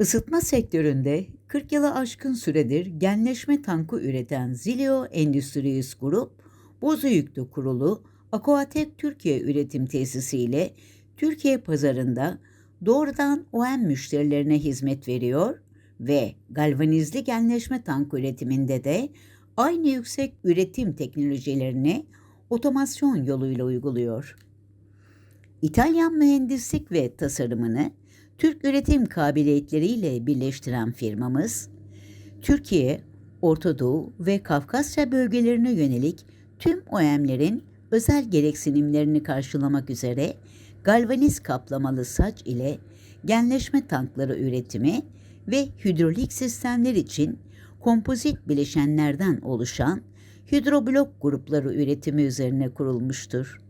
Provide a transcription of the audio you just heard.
Isıtma sektöründe 40 yılı aşkın süredir genleşme tankı üreten Zilio Endüstries Grup, Bozüyük'te kurulu Aquatek Türkiye Üretim Tesisi ile Türkiye pazarında doğrudan OEM müşterilerine hizmet veriyor ve galvanizli genleşme tank üretiminde de aynı yüksek üretim teknolojilerini otomasyon yoluyla uyguluyor. İtalyan mühendislik ve tasarımını Türk üretim kabiliyetleriyle birleştiren firmamız, Türkiye, Orta Doğu ve Kafkasya bölgelerine yönelik tüm OEM'lerin özel gereksinimlerini karşılamak üzere galvaniz kaplamalı saç ile genleşme tankları üretimi ve hidrolik sistemler için kompozit bileşenlerden oluşan hidroblok grupları üretimi üzerine kurulmuştur.